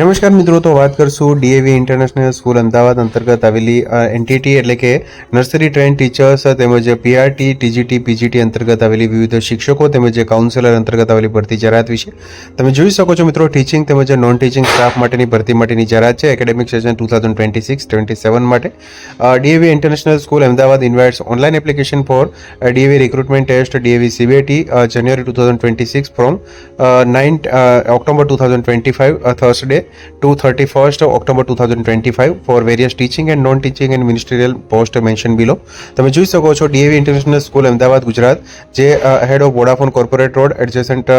नमस्कार मित्रों तो बात करछु डीएवी इंटरनेशनल स्कूल अहमदाबाद अंतर्गत अवले एनटीटी એટલે કે નર્સરી ટ્રેન ટીચર્સ અને જે પીઆરટી ટીજીટી પીજીટી अंतर्गत अवले વિવિધ શિક્ષકો તેમજ કાઉન્સેલર अंतर्गत अवले ભરતી જાહેરાત વિશે તમે જોઈ શકો છો મિત્રો ટીચિંગ તેમજ નોન ટીચિંગ સ્ટાફ માટેની ભરતી માટેની જાહેરાત છે એકેડેમિક સેશન 2026 27 માટે DAV international school Ahmedabad invites online application for DAV recrruitment test DAV cbdt January 2026 from 9 October 2025 Thursday to 31st of October 2025 for various teaching and non teaching and ministerial post mention below તમે જોઈ શકો છો DAV international school Ahmedabad Gujarat જે head of Vodafone corporate road adjacent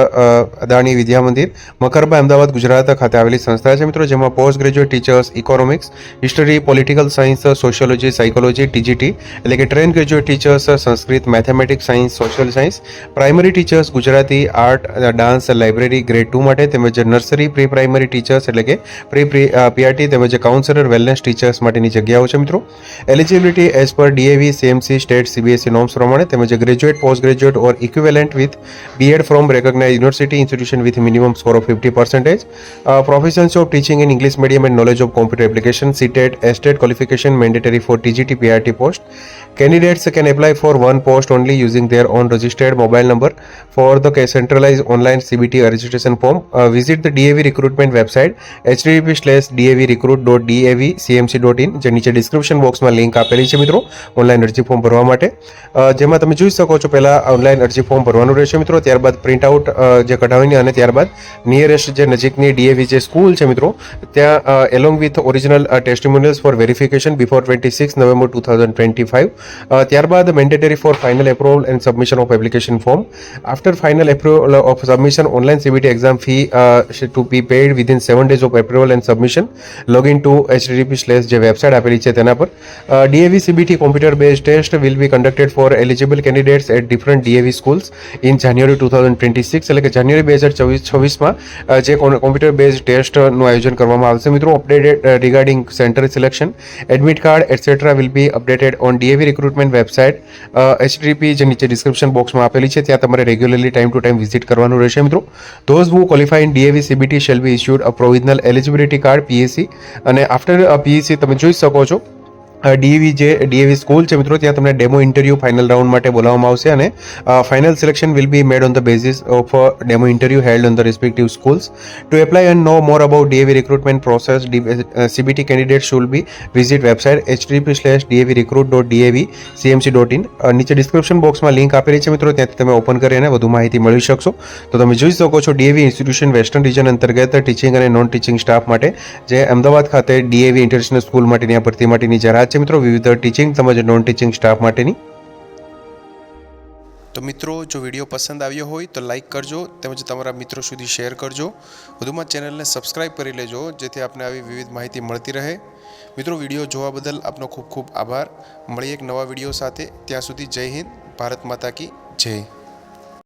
Adani Vidya Mandir Makarba Ahmedabad Gujarat ખાતે આવેલી સંસ્થા છે મિત્રો જેમાં post graduate teachers economics history political science sociology psychology TGT એટલે કે train graduate teachers Sanskrit mathematics science social science primary teachers Gujarati art dance library grade two માટે તેમજ નર્સરી પ્રી પ્રાઇમરી ટીચર્સ એટલે કે પ્રી પીઆરટી તેમજ કાઉન્સેલર વેલનેસ ટીચર્સ માટેની જગ્યાઓ છે મિત્રો eligibility as per DAV CMC state CBSC norms પ્રમાણે તેમજ graduate post graduate or equivalent with BEd from recognise university institution with minimum score of fifty percentage professions of teaching in English medium and knowledge of computer application CTET STET qualification mandatory for TGT PRT post Candidates can apply for one post only using their own registered mobile number for the centralized online CBT registration form. Uh, visit the DAV recruitment website HTTP slash DAV recruit dot DAV CMC dot in જે નીચે description બોક્સમાં link આપેલી છે મિત્રો online અરજી form ભરવા માટે જેમાં તમે જોઈ શકો છો પહેલા ઓનલાઈન અરજી ફોર્મ ભરવાનું રહેશે મિત્રો ત્યારબાદ પ્રિન્ટ આઉટ જે કઢાવીને અને ત્યારબાદ નિયરેસ્ટ જે નજીકની ડીએવી જે સ્કૂલ છે મિત્રો ત્યાં along with original testimonials for verification before twenty six November two thousand twenty five ત્યારબાદ mandatory for final approval and submission of application form after final approval of submission online CBT exam fee to be paid within seven days of approval and submission login to HTTP slash જે website આપેલી છે તેના પર DAV CBT computer base test will be conducted for eligible candidates at different DAV schools in January two thousand twenty six એટલે કે જાન્યુઆરી બે હજાર ચોવીસ છવ્વીસમાં જે કોમ્પ્યુટર બેઝ ટેસ્ટનું આયોજન કરવામાં આવશે મિત્રો updated regarding centre selection admit card etcetera will be updated on DAV recruitment website HDP જે નીચે ડિસ્ક્રિપ્શન બોક્સમાં આપેલી છે ત્યાં તમારે regularly time to time visit કરવાનું રહેશે મિત્રો those who qualify in DAV CBT shall be issued a regional eligibility card PAC અને આફ્ટર પીએસસી તમે જોઈ શકો છો ડીએવી જે ડીએવી સ્કૂલ છે મિત્રો ત્યાં તમને ડેમો ઇન્ટરવ્યૂ ફાઇનલ રાઉન્ડ માટે બોલાવવામાં આવશે અને final selection will be made on the basis of demo interview held on the respective schools to apply and know more about DAV recruitment process CBT candidate should be visit website HTTP slash DAV recruit dot DAV CMC dot in નીચે description બોક્સમાં link આપેલી છે મિત્રો ત્યાંથી તમે open કરીને વધુ માહિતી મેળવી શકશો તો તમે જોઈ શકો છો ડીએવી ઇન્સ્ટિટ્યુશન વેસ્ટર્ન રિજન અંતર્ગત ટીચિંગ અને નોન ટીચિંગ સ્ટાફ માટે જે અમદાવાદ ખાતે ડીએવી ઇન્ટરનેશનલ સ્કૂલ માટેની આ ભરતી માટેની જરાત છે મિત્રો વિવિધ ટીચિંગ તેમજ નોન ટીચિંગ સ્ટાફ માટેની તો મિત્રો જો વિડીયો પસંદ આવ્યો હોય તો લાઇક કરજો તેમજ તમારા મિત્રો સુધી શેર કરજો વધુમાં ચેનલને સબસ્ક્રાઇબ કરી લેજો જેથી આપને આવી વિવિધ માહિતી મળતી રહે મિત્રો વિડીયો જોવા બદલ આપનો ખૂબ ખૂબ આભાર મળીએ એક નવા વિડીયો સાથે ત્યાં સુધી જય હિન્દ ભારત માતા કી જય